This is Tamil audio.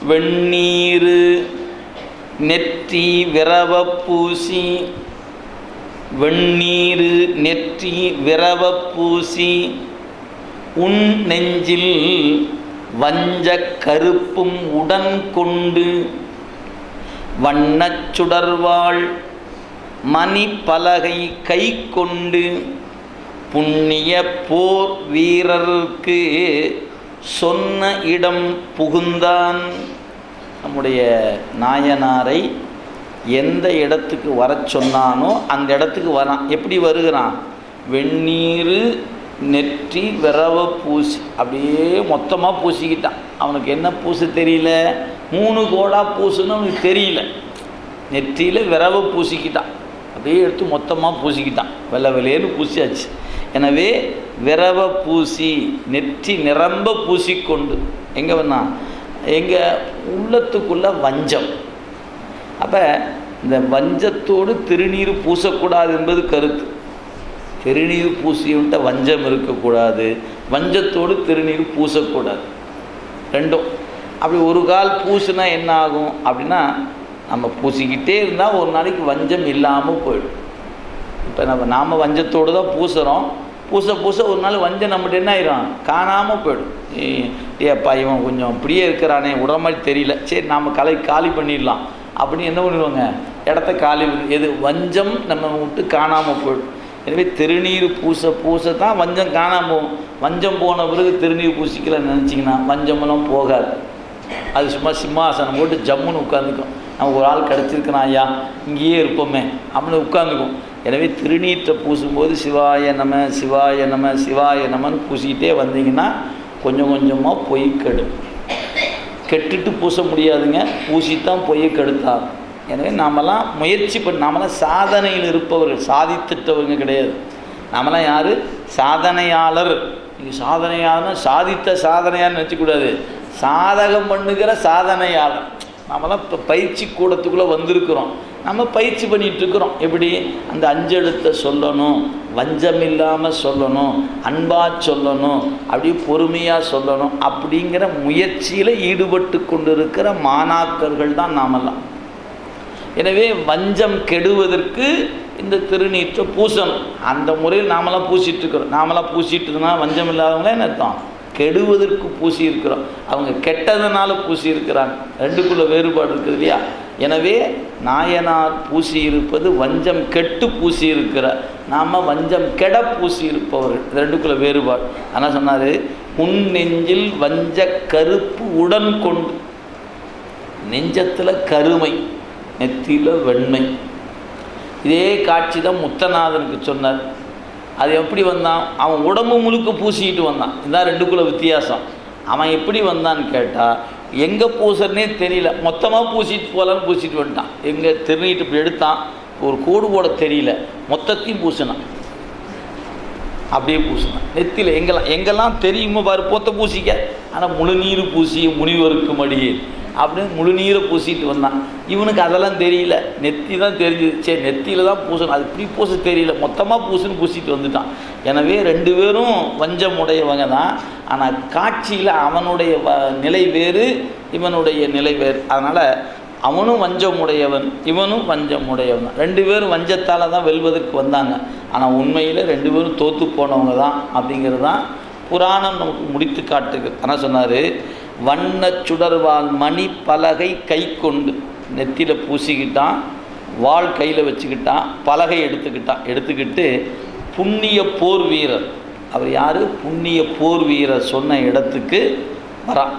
வெண்ணீர் நெற்றி விரவ பூசி வெண்ணீர் நெற்றி விரவ பூசி உன் நெஞ்சில் வஞ்ச கருப்பும் உடன் கொண்டு வண்ணச் சுடர்வாள் மணி பலகை கை கொண்டு புண்ணிய போர் வீரருக்கு சொன்ன இடம் புகுந்தான். நம்முடைய நாயனாரை எந்த இடத்துக்கு வர சொன்னானோ அந்த இடத்துக்கு வரான் எப்படி வருகிறான்? வெந்நீர் நெற்றி விரவ பூசி அப்படியே மொத்தமாக பூசிக்கிட்டான். அவனுக்கு என்ன பூச தெரியல? மூணு கோடா பூசுன்னு அவனுக்கு தெரியல. நெற்றியில் விரவ பூசிக்கிட்டான். அப்படியே எடுத்து மொத்தமாக பூசிக்கிட்டான். வெள்ளை வெள்ளையேன்னு பூசியாச்சு. எனவே விரவ பூசி நெற்றி நிரம்ப பூசிக்கொண்டு எங்கே வேணா எங்கள் உள்ளத்துக்குள்ள வஞ்சம். அப்போ இந்த வஞ்சத்தோடு திருநீர் பூசக்கூடாது என்பது கருத்து. திருநீர் பூசிவிட்ட வஞ்சம் இருக்கக்கூடாது வஞ்சத்தோடு திருநீர் பூசக்கூடாது. ரெண்டும். அப்படி ஒரு கால் பூசினா என்ன ஆகும்? அப்படின்னா நம்ம பூசிக்கிட்டே இருந்தால் ஒரு நாளைக்கு வஞ்சம் இல்லாமல் போயிடும். இப்போ நம்ம நாம் வஞ்சத்தோடு தான் பூசுகிறோம் பூச பூச ஒரு நாள் வஞ்சம் நம்மகிட்ட என்ன ஆயிரும்? காணாமல் போயிடும். ஏப்பா இவன் கொஞ்சம் இப்படியே இருக்கிறானே விடுற மாதிரி தெரியல. சரி நாம் கலை காலி பண்ணிடலாம். அப்படின்னு என்ன பண்ணிடுவாங்க? இடத்த காலி எது வஞ்சம் நம்ம விட்டு காணாமல் போயிடும். எனவே திருநீர் பூச பூச தான் வஞ்சம் காணாமல் போகும். வஞ்சம் போன பிறகு திருநீர் பூசிக்கலன்னு நினச்சிங்கன்னா வஞ்சமெல்லாம் போகாது. அது சும்மா சிம்மாசனம் போட்டு ஜம்முன்னு உட்காந்துக்கும் நம்ம ஒரு ஆள் கிடச்சிருக்கிறான் ஐயா இங்கேயே இருப்போமே அப்படின்னு உட்காந்துக்கும் எனவே திருநீற்றை பூசும்போது சிவாய நம சிவாய நம சிவாய நமன்னு பூசிக்கிட்டே வந்தீங்கன்னா கொஞ்சம் கொஞ்சமாக பொய் கெடும். கெட்டுட்டு பூச முடியாதுங்க பூசித்தான் பொய்யை கெடுத்தார். எனவே நாமெல்லாம் முயற்சி பண்ணி நாமெல்லாம் சாதனையில் இருப்பவர்கள் சாதித்துட்டவங்க கிடையாது. நாமெல்லாம் யார்? சாதனையாளர். நீங்கள் சாதனையாளர் சாதித்த சாதனையான்னு நினச்சக்கூடாது சாதகம் பண்ணுகிற சாதனையாளர். நாமெல்லாம் இப்போ பயிற்சி கூடத்துக்குள்ளே வந்திருக்கிறோம். நம்ம பயிற்சி பண்ணிகிட்ருக்குறோம் எப்படி? அந்த அஞ்செழுத்தை சொல்லணும் வஞ்சம் இல்லாமல் சொல்லணும் அன்பாக சொல்லணும் அப்படியே பொறுமையாக சொல்லணும் அப்படிங்கிற முயற்சியில் ஈடுபட்டு கொண்டிருக்கிற மாணாக்கர்கள் தான் நாமெல்லாம். எனவே வஞ்சம் கெடுவதற்கு இந்த திருநீற்றை பூசணும். அந்த முறையில் நாமெல்லாம் பூசிட்டு இருக்கிறோம் நாமெல்லாம் பூசிட்டு இருந்தா வஞ்சம் இல்லாதவங்க என்ன அர்த்தம்? கெடுவதற்கு பூசி இருக்கிறோம் அவங்க கெட்டதனால பூசி இருக்கிறாங்க ரெண்டுக்குள்ள வேறுபாடு இருக்குது இல்லையா? எனவே நாயனார் பூசி இருப்பது வஞ்சம் கெட்டு பூசி இருக்கிறார் நாம் வஞ்சம் கெட பூசி இருப்பவர்கள் ரெண்டுக்குள்ள வேறுபாடு. ஆனால் சொன்னார் உன் நெஞ்சில் வஞ்ச கருப்பு உடன் கொண்டு நெஞ்சத்தில் கருமை நெத்தியில் வெண்மை. இதே காட்சி தான் முத்தநாதனுக்கு சொன்னார். அது எப்படி வந்தான்? அவன் உடம்பு முழுக்க பூசிக்கிட்டு வந்தான். இதுதான் ரெண்டுக்குள்ள வித்தியாசம். அவன் எப்படி வந்தான்னு கேட்டால் எங்கே பூசுறனே தெரியல. மொத்தமாக பூசிட்டு போகலான்னு பூசிட்டு வந்துட்டான். எங்கே திருநீட்டு இப்படி எடுத்தான். ஒரு கோடு போட தெரியல. மொத்தத்தையும் பூசினான். அப்படியே பூசினான். நெத்தியில் எங்கெல்லாம் எங்கெல்லாம் தெரியுமோ பாரு போத்த பூசிக்க. ஆனால் முழுநீர் பூசி முனிவருக்கு மடியே அப்படின்னு முழுநீரை பூசிட்டு வந்தான். இவனுக்கு அதெல்லாம் தெரியல. நெத்தி தான் தெரிஞ்சுது. சரி நெத்தியில் தான் பூசணும். அது இப்படி பூச தெரியல. மொத்தமாக பூசுன்னு பூசிட்டு வந்துட்டான். எனவே ரெண்டு பேரும் வஞ்சம் உடையவங்க தான். ஆனால் காட்சியில் அவனுடைய வ நிலை வேறு இவனுடைய நிலை வேறு. அதனால் அவனும் வஞ்சம் உடையவன் இவனும் வஞ்சம் உடையவன் தான். ரெண்டு பேரும் வஞ்சத்தால் தான் வெல்வதற்கு வந்தாங்க. ஆனால் உண்மையில் ரெண்டு பேரும் தோற்று போனவங்க தான் அப்படிங்கிறது தான் புராணம் நமக்கு முடித்து காட்டுக்கு ஆனால் சொன்னார்? வண்ண சுடர்வால் மணி பலகை கை கொண்டு நெத்தியில் பூசிக்கிட்டான் வாள் கையில் வச்சுக்கிட்டான் பலகை எடுத்துக்கிட்டான் எடுத்துக்கிட்டு புண்ணிய போர் வீரர். அவர் யார்? புண்ணிய போர் வீரர் சொன்ன இடத்துக்கு வரான்.